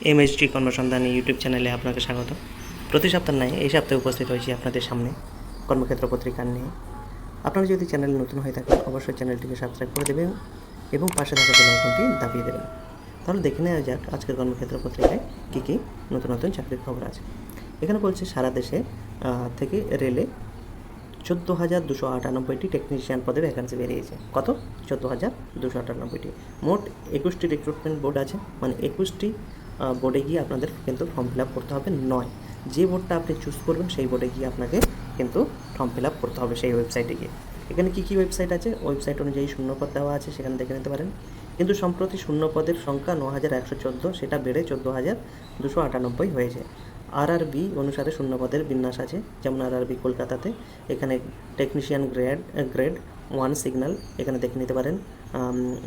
MSD কর্মসন্ধানী YouTube চ্যানেলে আপনাকে স্বাগত। প্রতি সপ্তাহ নয় এই সপ্তাহে উপস্থিত হয়েছি আপনাদের সামনে কর্মক্ষেত্র পত্রিকা নিয়ে। আপনারা যদি চ্যানেলে নতুন হয়ে থাকেন, অবশ্যই চ্যানেলটিকে সাবস্ক্রাইব করে দেবেন এবং পাশে থাকা বেল আইকনটি দাবিয়ে দেবেন। তাহলে দেখে নেওয়া যাক আজকের কর্মক্ষেত্র পত্রিকায় কী কী নতুন নতুন চাকরির খবর আছে। এখানে বলছে, সারা দেশে থেকে রেলে চোদ্দ হাজার দুশো আটানব্বইটি টেকনিশিয়ান পদে ভ্যাকান্সি বেরিয়েছে। কত? চোদ্দ হাজার দুশো আটানব্বইটি। মোট একুশটি রিক্রুটমেন্ট বোর্ড আছে। মানে একুশটি বোর্ডে গিয়ে আপনাদের কিন্তু ফর্ম ফিল করতে হবে নয়। যে বোর্ডটা আপনি চুজ করবেন, সেই বোর্ডে গিয়ে আপনাকে কিন্তু ফর্ম ফিল করতে হবে সেই ওয়েবসাইটে গিয়ে। এখানে কী কী ওয়েবসাইট আছে? ওয়েবসাইট অনুযায়ী শূন্যপদ দেওয়া আছে, সেখানে দেখে নিতে পারেন। কিন্তু সম্প্রতি শূন্যপদের সংখ্যা ন হাজার একশো চোদ্দ, সেটা বেড়ে চোদ্দ হাজার দুশো আটানব্বই হয়েছে। আরআরবি অনুসারে শূন্যপদের বিন্যাস আছে, যেমন আরআরবি কলকাতাতে। এখানে technician grade grade one signal এখানে দেখে নিতে পারেন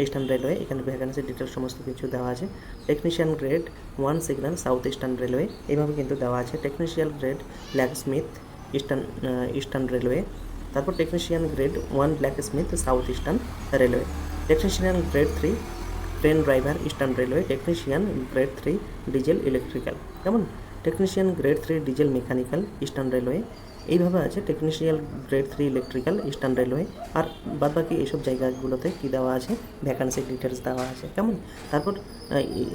ইস্টার্ন রেলওয়ে এখানে ভ্যাকান্সি ডিটেলস সমস্ত কিছু দেওয়া আছে। Technician grade one signal south eastern railway এইভাবে কিন্তু দেওয়া আছে। Technician grade blacksmith eastern eastern railway তারপর technician grade one blacksmith south eastern railway technician grade three train driver eastern railway technician grade three diesel electrical কেমন? Technician grade three diesel mechanical eastern railway এইভাবে আছে technician grade three electrical eastern railway আর বাদ বাকি এইসব জায়গাগুলোতে কী দেওয়া আছে? Vacancy details দেওয়া আছে। কেমন? তারপর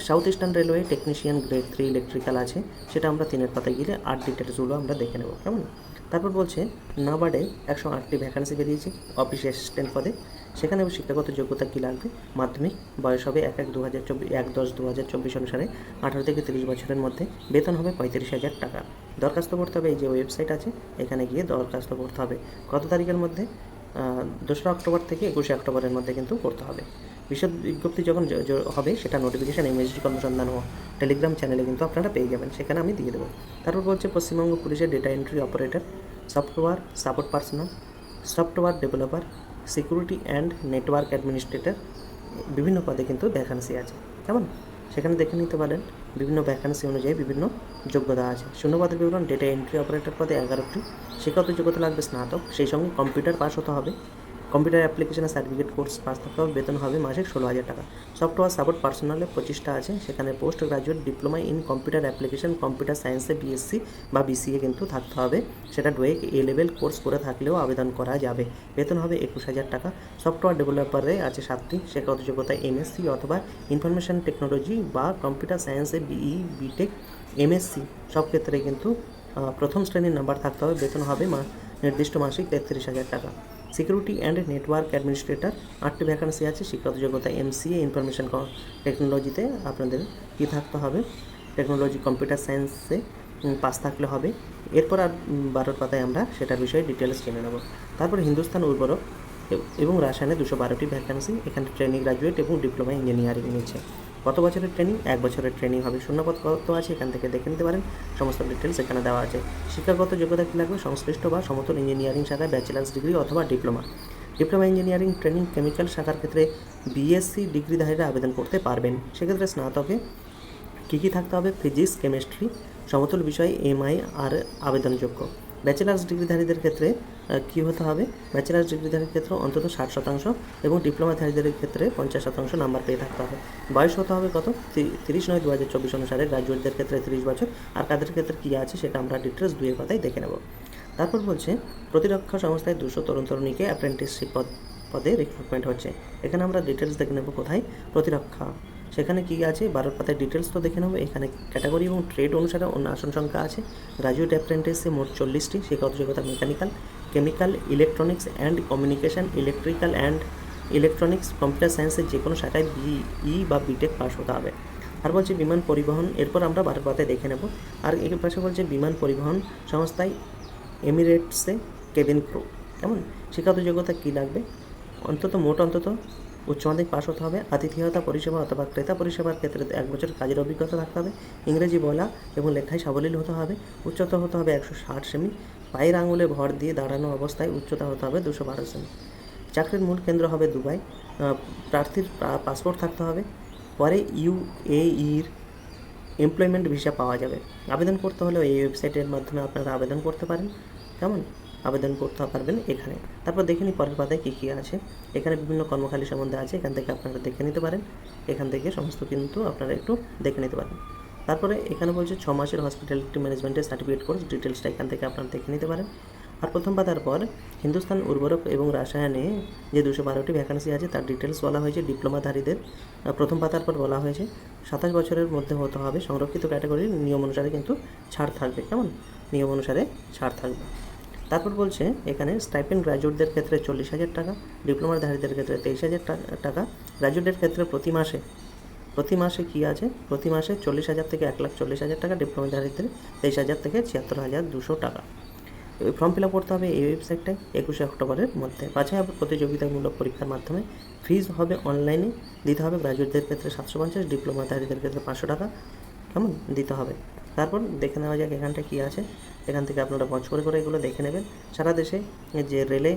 south eastern railway technician grade three electrical আছে, সেটা আমরা তিনের পাতায় গেলে আট ডিটেলসগুলো আমরা দেখে নেব। কেমন? তারপর বলছে, নাবার্ডে একশো আটটি ভ্যাকান্সি বেরিয়েছে অফিস অ্যাসিস্ট্যান্ট পদে। সেখানে শিক্ষাগত যোগ্যতা কী লাগবে? মাধ্যমিক বয়স হবে এক এক দু হাজার চব্বিশ এক দশ দু হাজার চব্বিশ অনুসারে আঠারো থেকে তিরিশ বছরের মধ্যে। বেতন হবে পঁয়ত্রিশ হাজার টাকা। দরখাস্ত করতে হবে এই যে ওয়েবসাইট আছে, এখানে গিয়ে দরখাস্ত করতে হবে। কত তারিখের মধ্যে? দোসরা অক্টোবর থেকে একুশে অক্টোবরের মধ্যে কিন্তু করতে হবে। বিশদ বিজ্ঞপ্তি যখন হবে সেটা নোটিফিকেশান এমএসডি কর্মসন্ধান ও টেলিগ্রাম চ্যানেলে কিন্তু আপনারা পেয়ে যাবেন। সেখানে আমি দিয়ে দেবো। তারপর বলছে পশ্চিমবঙ্গ পুলিশের data entry operator software support personnel software developer security and network administrator বিভিন্ন পদে কিন্তু ভ্যাকান্সি আছে। কেমন? সেখানে দেখে নিতে পারেন বিভিন্ন ভ্যাকান্সি অনুযায়ী বিভিন্ন যোগ্যতা আছে। শূন্যপদের বিবরণ ডেটা এন্ট্রি অপারেটর পদে এগারোটি। শিক্ষাগত যোগ্যতা লাগবে স্নাতক। সেই সঙ্গে কম্পিউটার পাস হতে হবে। কম্পিউটার অ্যাপ্লিকেশনের সার্টিফিকেট কোর্স পাস থাকতে হবে, বেতন হবে মাসে ষোলো হাজার টাকা। সফটওয়্যার সাপোর্ট পার্সোনালে পঁচিশটা আছে, সেখানে post graduate diploma in computer application, computer সায়েন্সে বিএসসি বা বিসিএ কিন্তু থাকতে হবে। সেটা ডোয়েক এ লেভেল কোর্স করে থাকলেও আবেদন করা যাবে। বেতন হবে একুশ হাজার টাকা। সফটওয়্যার ডেভেলপারে আছে সাতটি শিক্ষাগত যোগ্যতা এমএসসি অথবা ইনফরমেশন টেকনোলজি বা কম্পিউটার সায়েন্সে বিই বিটেক এমএসসি সব ক্ষেত্রে কিন্তু প্রথম শ্রেণির নাম্বার থাকতে হবে, বেতন হবে মা, নির্দিষ্ট মাসিক তেত্রিশ হাজার টাকা। সিকিউরিটি অ্যান্ড নেটওয়ার্ক অ্যাডমিনিস্ট্রেটর, আটটি ভ্যাকান্সি আছে শিক্ষাগত যোগ্যতা এমসিএ ইনফরমেশন টেকনোলজিতে আপনাদের কী থাকতে হবে? টেকনোলজি কম্পিউটার সায়েন্সে পাস থাকলে হবে। এরপর আর বারোর পাতায় আমরা সেটার বিষয়ে ডিটেলস জেনে নেব। তারপর হিন্দুস্তান উর্বরক এবং রাসায়নে দুশো বারোটি ভ্যাকান্সি এখানে ট্রেনিং গ্রাজুয়েট এবং ডিপ্লোমা ইঞ্জিনিয়ারিং নিচ্ছে কত বছরের ট্রেনিং এক বছরের ট্রেনিং হবে। শূন্যপদ কত আছে? এখান থেকে দেখে নিতে পারেন। সমস্ত ডিটেলস এখানে দেওয়া আছে। শিক্ষাগত যোগ্যতা কী লাগবে? সংশ্লিষ্ট বা সমতল ইঞ্জিনিয়ারিং শাখায় ব্যাচেলার্স ডিগ্রি অথবা diploma diploma engineering training chemical শাখার ক্ষেত্রে বিএসসি ডিগ্রিধারীরা আবেদন করতে পারবেন। সেক্ষেত্রে স্নাতকে কী কী থাকতে হবে? ফিজিক্স কেমিস্ট্রি সমতল বিষয় এমআই আর আবেদনযোগ্য। ব্যাচেলার্স ডিগ্রিধারীদের ক্ষেত্রে কী হতে হবে? ব্যাচেলার্স ডিগ্রিধারীর ক্ষেত্রে অন্তত ষাট শতাংশ এবং ডিপ্লোমাধারীদের ক্ষেত্রে পঞ্চাশ শতাংশ নাম্বার পেয়ে থাকতে হবে। বয়স হতে হবে কত? তিরিশ নয় দু হাজার চব্বিশ অনুসারে গ্রাজুয়েটদের ক্ষেত্রে তিরিশ বছর। আর কাদের ক্ষেত্রে কী আছে সেটা আমরা ডিটেলস দুয়ের পাতায় দেখে নেব। তারপর বলছে, প্রতিরক্ষা সংস্থায় দুশো তরুণ তরুণীকে অ্যাপ্রেন্টিসশিপ পদ পদে রিক্রুটমেন্ট হচ্ছে। এখানে আমরা ডিটেলস দেখে নেব কোথায়? প্রতিরক্ষা সেখানে কী আছে? বারোর পাতায় ডিটেলস তো দেখে নেব। এখানে ক্যাটাগরি এবং ট্রেড অনুসারে অন্য আসন সংখ্যা আছে। গ্রাজুয়েট অ্যাপ্রেন্টিসে মোট চল্লিশটি শিক্ষাগত যোগ্যতা mechanical chemical electronics and communication electrical and electronics computer সায়েন্সের যে কোনো শাখায় বিই বা বিটেক পাস হতে হবে। আর বলছে বিমান পরিবহন। এরপর আমরা বারোর পাতায় দেখে নেব। আর এর পাশে বলছে বিমান পরিবহন সংস্থায় এমিরেটসে কেবিন ক্রু কেমন? শিক্ষাগত যোগ্যতা কী লাগবে? অন্তত, মোট অন্তত উচ্চ মাধ্যমিক পাস হতে হবে, আতিথেয়তা পরিষেবা অথবা ক্রেতা পরিষেবার ক্ষেত্রে এক বছর কাজের অভিজ্ঞতা থাকতে হবে, ইংরেজি, বলা এবং লেখায় সাবলীল হতে হবে, উচ্চতা হতে হবে একশো ষাট সেমি, পায়ের আঙুলে ভর দিয়ে দাঁড়ানো অবস্থায় উচ্চতা হতে হবে দুশো বারো সেমি। চাকরির মূল কেন্দ্র হবে দুবাই প্রার্থীর পাসপোর্ট থাকতে হবে, পরে ইউএইর এমপ্লয়মেন্ট ভিসা পাওয়া যাবে। আবেদন করতে হলে এই ওয়েবসাইটের মাধ্যমে আপনারা আবেদন করতে পারেন, কেমন? আবেদন করতে পারবেন এখানে। তারপর দেখে নিই পরের পাতায় কী কী আছে। এখানে বিভিন্ন কর্মখালী সম্বন্ধে আছে, এখান থেকে আপনারা দেখে নিতে পারেন। এখান থেকে সমস্ত কিন্তু আপনারা একটু দেখে নিতে পারেন। তারপরে এখানে বলছে ছ মাসের হসপিটালিটি ম্যানেজমেন্টের সার্টিফিকেট কোর্স ডিটেলসটা এখান থেকে আপনারা দেখে নিতে পারেন। আর প্রথম পাতার পর হিন্দুস্তান উর্বরক এবং রাসায়নে যে দুশো বারোটি ভ্যাকান্সি আছে, তার ডিটেলস বলা হয়েছে ডিপ্লোমাধারীদের। প্রথম পাতার পর বলা হয়েছে, সাতাশ বছরের মধ্যে হতে হবে সংরক্ষিত ক্যাটাগরির নিয়ম অনুসারে কিন্তু ছাড় থাকবে। কেমন? নিয়ম অনুসারে ছাড় থাকবে। তারপর বলছে, এখানে স্টাইপেন্ড গ্র্যাজুয়েটদের ক্ষেত্রে চল্লিশ হাজার টাকা ডিপ্লোমাধারীদের ক্ষেত্রে তেইশ হাজার টাকা। গ্র্যাজুয়েটের ক্ষেত্রে প্রতি মাসে প্রতি মাসে কী আছে? প্রতি মাসে চল্লিশ হাজার থেকে এক লাখ চল্লিশ হাজার টাকা ডিপ্লোমাধারীদের তেইশ হাজার থেকে ছিয়াত্তর হাজার দুশো টাকা। ফর্ম ফিল আপ করতে হবে এই ওয়েবসাইটটায় একুশে অক্টোবরের মধ্যে। বাছাই হবে প্রতিযোগিতামূলক পরীক্ষার মাধ্যমে ফিজ হবে অনলাইনে দিতে হবে গ্র্যাজুয়েটদের ক্ষেত্রে সাতশো পঞ্চাশ ডিপ্লোমাধারীদের ক্ষেত্রে পাঁচশো টাকা, কেমন? দিতে হবে। তারপর দেখে নেওয়া যাক এখানটা কী আছে। এখান থেকে আপনারা পঞ্চ করে করে এগুলো দেখে নেবেন। সারা দেশে যে রেলে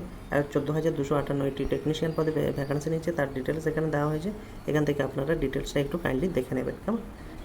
চোদ্দ হাজার দুশো আটান্নটি টেকনিশিয়ান পদে ভ্যাকান্সি নিচ্ছে তার ডিটেলস এখানে দেওয়া হয়েছে। এখান থেকে আপনারা ডিটেলসটা একটু কাইন্ডলি দেখে নেবেন, কেমন?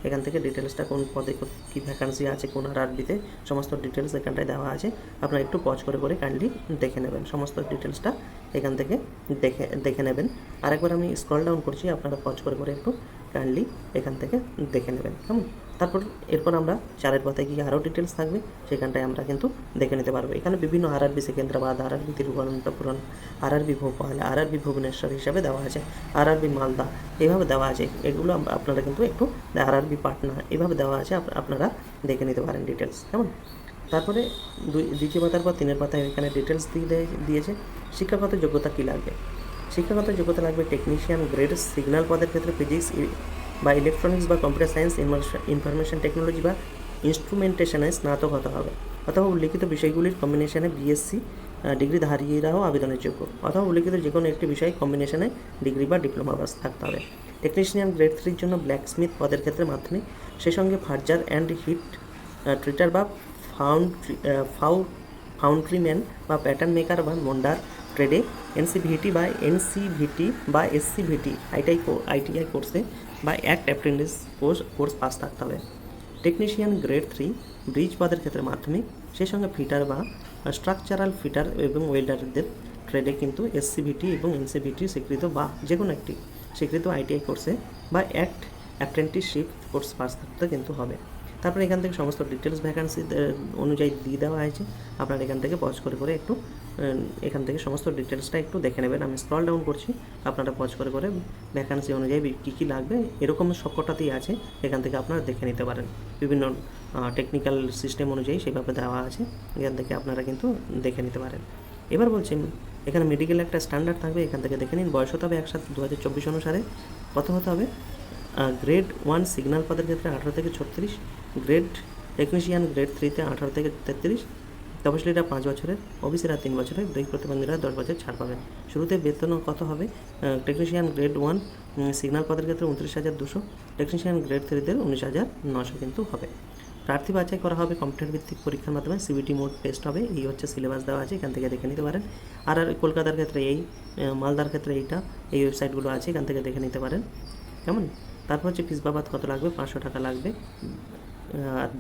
এখান থেকে ডিটেলসটা কোন পদে কো- ভ্যাকান্সি আছে, কোন আর আরবিতে সমস্ত ডিটেলস এখানটায় দেওয়া আছে। আপনারা একটু পজ করে করে কাইন্ডলি দেখে নেবেন, সমস্ত ডিটেলসটা এখান থেকে দেখে দেখে নেবেন। আরেকবার আমি স্ক্রল ডাউন করছি, আপনারা পজ করে করে একটু কাইন্ডলি এখান থেকে দেখে নেবেন, কেমন? তারপর এরপর আমরা চারের পাতায় গিয়ে আরও ডিটেলস থাকবে, সেখানটায় আমরা কিন্তু দেখে নিতে পারব। এখানে বিভিন্ন আর RRB Secunderabad RRB Thiruvananthapuram RRB Bhopal RRB Bhubaneswar হিসাবে দেওয়া আছে আরআরবি মালদা এইভাবে দেওয়া আছে। এগুলো আপনারা কিন্তু একটু আর আরআরবি পাটনা এইভাবে দেওয়া আছে আপনারা দেখে নিতে পারেন ডিটেলস কেমন? তারপরে দুই দ্বিতীয় পাতার পর তিনের পাতায় এখানে ডিটেলস দিয়ে দিয়েছে, শিক্ষাগত যোগ্যতা কী লাগবে? শিক্ষাগত যোগ্যতা লাগবে টেকনিশিয়ান গ্রেড সিগন্যাল পদের ক্ষেত্রে ফিজিক্স বা ইলেকট্রনিক্স বা কম্পিউটার সায়েন্স ইনফরমেশন টেকনোলজি বা ইনস্ট্রুমেন্টেশনে স্নাতক হতে হবে। অথবা উল্লিখিত বিষয়গুলির কম্বিনেশনে বিএসসি ডিগ্রিধারীরাও আবেদনের যোগ্য। অথবা উল্লিখিত যে কোনো একটি বিষয় কম্বিনেশনে ডিগ্রি বা ডিপ্লোমা পাস থাকতে হবে। টেকনিশিয়ান গ্রেড থ্রির জন্য ব্ল্যাক স্মিথ পদের ক্ষেত্রে মাধ্যমিক সেই সঙ্গে ফার্জার অ্যান্ড হিট ট্রিটার বা ফাউন্ড্রি ফাউ ফাউন্ড্রিম্যান বা প্যাটার্ন মেকার বা মন্ডার ট্রেডে এনসিভিটি বা এনসিভিটি বা এসসিভিটি আইটিআই আইটিআই কোর্সে বা act apprentice course course pass থাকতে হবে। টেকনিশিয়ান গ্রেড থ্রি ব্রিজ পদের ক্ষেত্রে মাধ্যমিক, সেই সঙ্গে ফিটার বা স্ট্রাকচারাল ফিটার এবং ওয়েল্ডারদের ট্রেডে কিন্তু এসসিভিটি এবং এনসিভিটি স্বীকৃত বা যে কোনো একটি স্বীকৃত আইটিআই কোর্সে বা অ্যাক্ট অ্যাপ্রেন্টিসশিপ কোর্স পাস থাকতে কিন্তু হবে। তারপরে এখান থেকে সমস্ত ডিটেলস ভ্যাকান্সি অনুযায়ী দিয়ে দেওয়া হয়েছে। আপনারা এখান থেকে পজ করে করে একটু এখান থেকে সমস্ত ডিটেলসটা একটু দেখে নেবেন। আমি স্ক্রল ডাউন করছি, আপনারা পজ করে করে ভ্যাকান্সি অনুযায়ী কী কী লাগবে, এরকম সবকটাতেই আছে। এখান থেকে আপনারা দেখে নিতে পারেন। বিভিন্ন টেকনিক্যাল সিস্টেম অনুযায়ী সেভাবে দেওয়া আছে। এখান থেকে আপনারা কিন্তু দেখে নিতে পারেন। এবার বলছি, এখানে মেডিকেল একটা স্ট্যান্ডার্ড থাকবে। এখান থেকে দেখে নিন, বয়স হতে হবে একসাথে দু হাজার চব্বিশ অনুসারে। কত হতে হবে? গ্রেড ওয়ান সিগন্যাল পদের ক্ষেত্রে আঠারো থেকে ছত্রিশ গ্রেড টেকনিশিয়ান গ্রেড থ্রিতে আঠারো থেকে তেত্রিশ। তপশিলীরা পাঁচ বছরের, ওবিসিরা তিন বছরের। দুই প্রতিবন্ধীরা দশ বছর ছাড় পাবেন। শুরুতে বেতন কত হবে? টেকনিশিয়ান গ্রেড ওয়ান সিগন্যাল পদের ক্ষেত্রে উনত্রিশ হাজার দুশো। টেকনিশিয়ান গ্রেড থ্রিতে উনিশ হাজার নশো কিন্তু হবে। প্রার্থী বাছাই করা হবে কম্পিউটার ভিত্তিক পরীক্ষার মাধ্যমে। সিবিটি মোড টেস্ট হবে। এই হচ্ছে সিলেবাস দেওয়া আছে। এখান থেকে দেখে নিতে পারেন। আর আর কলকাতার ক্ষেত্রে এই মালদার ক্ষেত্রে এইটা, এই ওয়েবসাইটগুলো আছে। এখান থেকে দেখে নিতে পারেন। কেমন? তারপর হচ্ছে ফিস বাবাদ কত লাগবে? পাঁচশো টাকা লাগবে।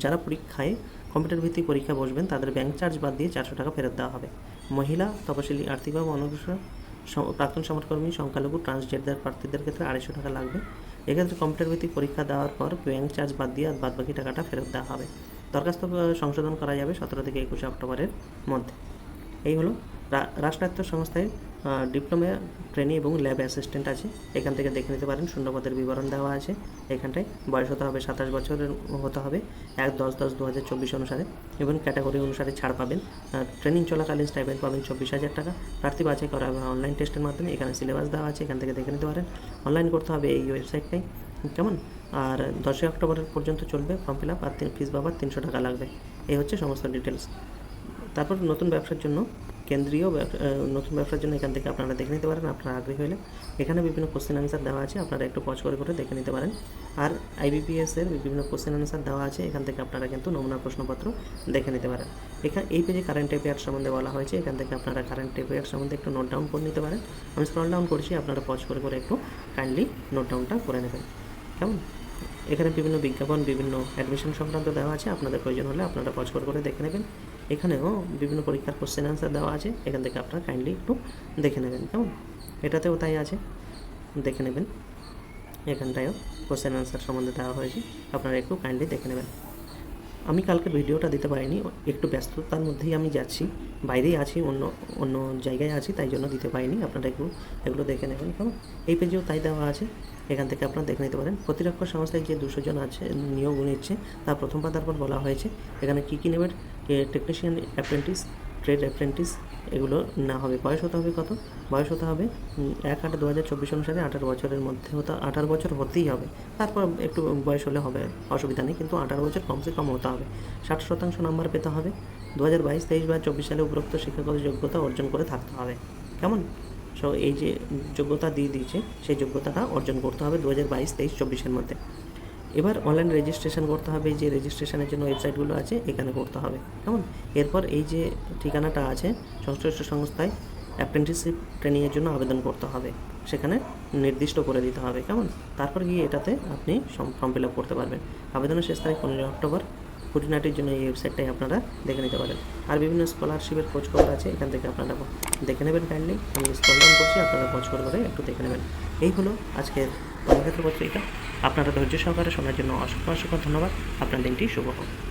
যারা পরীক্ষায় কম্পিউটার ভিত্তিক পরীক্ষা বসবেন, তাদের ব্যাংক চার্জ বাদ দিয়ে চারশো টাকা ফেরত দেওয়া হবে। মহিলা তপশিলি আর্থিকভাবে অনগ্রসর প্রাক্তন সমাজকর্মী, সংখ্যালঘু ট্রান্সজেন্ডার প্রার্থীদের ক্ষেত্রে আড়াইশো টাকা লাগবে। এক্ষেত্রে কম্পিউটার ভিত্তিক পরীক্ষা দেওয়ার পর ব্যাংক চার্জ বাদ দিয়ে বাদ বাকি টাকাটা ফেরত দেওয়া হবে। দরখাস্ত সংশোধন করা যাবে সতেরো থেকে একুশে অক্টোবরের মধ্যে। এই হলো রাষ্ট্রায়ত্ত সংস্থায় ডিপ্লোমা ট্রেনি এবং ল্যাব অ্যাসিস্ট্যান্ট আছে। এখান থেকে দেখে নিতে পারেন, শূন্যপদের বিবরণ দেওয়া আছে। এখানটায় বয়স হতে হবে সাতাশ বছরের হতে হবে, এক দশ দশ দু হাজার চব্বিশ অনুসারে। এবং ক্যাটাগরি অনুসারে ছাড় পাবেন। ট্রেনিং চলাকালীন স্টাইপেন্ড পাবেন চব্বিশ হাজার টাকা। প্রার্থী বাছাই করা হবে অনলাইন টেস্টের মাধ্যমে, এখানে সিলেবাস দেওয়া আছে, এখান থেকে দেখে নিতে পারেন। অনলাইন করতে হবে এই ওয়েবসাইটটাই কেমন? আর দশই অক্টোবরের পর্যন্ত চলবে ফর্ম ফিল আপ, আর ফিস বাবার তিনশো টাকা লাগবে। এই হচ্ছে সমস্ত ডিটেলস। তারপর নতুন ব্যবসার জন্য কেন্দ্রীয় নতুন ব্যবসার জন্য এখান থেকে আপনারা দেখে নিতে পারেন, আপনারা আগ্রহী হলে। এখানে বিভিন্ন কোশ্চেন আনসার দেওয়া আছে, আপনারা একটু পজ করে করে দেখে নিতে পারেন। আর আইবিপিএস এর বিভিন্ন কোশ্চেন আনসার দেওয়া আছে, এখান থেকে আপনারা কিন্তু নমুনা প্রশ্নপত্র দেখে নিতে পারেন। এখানে এই পেজে কারেন্ট অ্যাফেয়ার সম্বন্ধে বলা হয়েছে, এখান থেকে আপনারা কারেন্ট অ্যাফেয়ার সম্বন্ধে একটু নোট ডাউন করে নিতে পারেন। আমি স্ক্রল ডাউন করছি, আপনারা পজ করে করে একটু কাইন্ডলি নোট ডাউনটা করে নেবেন। কেমন? এখানে বিভিন্ন বিজ্ঞাপন, বিভিন্ন অ্যাডমিশন সংক্রান্ত দেওয়া আছে, আপনাদের প্রয়োজন হলে আপনারা পজ করে করে দেখে নেবেন। এখানেও বিভিন্ন পরীক্ষার কোশ্চেন অ্যান্সার দেওয়া আছে। এখান থেকে আপনারা কাইন্ডলি একটু দেখে নেবেন, কেমন? এটাতেও তাই আছে। দেখে নেবেন। এখানটায়ও কোশ্চেন অ্যান্সার সম্বন্ধে দেওয়া হয়েছে। আপনারা একটু কাইন্ডলি দেখে নেবেন। আমি কালকে ভিডিওটা দিতে পারিনি, একটু ব্যস্ততার মধ্যেই আমি যাচ্ছি, বাইরেই আছি, অন্য অন্য জায়গায় আছি, তাই জন্য দিতে পারিনি, আপনারা একটু এগুলো দেখে নেবেন, কেমন? এই পেজেও তাই দেওয়া আছে, এখান থেকে আপনারা দেখে নিতে পারেন। প্রতিরক্ষা সংস্থায় যে দুশো জন আছে, নিয়োগ নিচ্ছে তার প্রথম পাতার পর বলা হয়েছে, এখানে কী কী নেবেন? টেকনিশিয়ান অ্যাপ্রেন্টিস ট্রেড অ্যাপ্রেন্টিস এগুলো না হবে। বয়স হতে হবে কত? বয়স হতে হবে এক আট দু হাজার চব্বিশ অনুসারে আঠারো বছরের মধ্যে হতে, আঠারো বছর হতেই হবে। তারপর একটু বয়স হলে হবে, অসুবিধা নেই, কিন্তু আঠারো বছর কমসে কম হতে হবে। ষাট শতাংশ নাম্বার পেতে হবে। দু হাজার বাইশ, তেইশ বা চব্বিশ সালে উপরোক্ত শিক্ষাগত যোগ্যতা অর্জন করে থাকতে হবে। কেমন? সো এই যে যোগ্যতা দিয়ে দিয়েছে, সেই যোগ্যতাটা অর্জন করতে হবে দু হাজার বাইশ, তেইশ, চব্বিশের মধ্যে। এবার অনলাইন রেজিস্ট্রেশন করতে হবে, যে রেজিস্ট্রেশনের জন্য ওয়েবসাইটগুলো আছে, এখানে করতে হবে। কেমন? এরপর এই যে ঠিকানাটা আছে, সংশ্লিষ্ট সংস্থায় অ্যাপ্রেন্টিসশিপ ট্রেনিংয়ের জন্য আবেদন করতে হবে। সেখানে নির্দিষ্ট করে দিতে হবে, কেমন? তারপর গিয়ে এটাতে আপনি ফর্ম ফিল আপ করতে পারবেন। আবেদনের শেষ তারিখ পনেরোই অক্টোবর। খুঁটিনাটির জন্য এই ওয়েবসাইটটাই আপনারা দেখে নিতে পারেন। আর বিভিন্ন স্কলারশিপের খোঁজ খবর আছে, এখান থেকে আপনারা দেখে নেবেন কাইন্ডলি আমি স্কল করছি, আপনারা খোঁজ করে একটু দেখে নেবেন। এই হলো আজকের কর্মক্ষেত্র পত্রিকা আপনারা ধৈর্য সহকারে শোনার জন্য অসংখ্য অসংখ্য ধন্যবাদ। আপনার দিনটি শুভ হোক।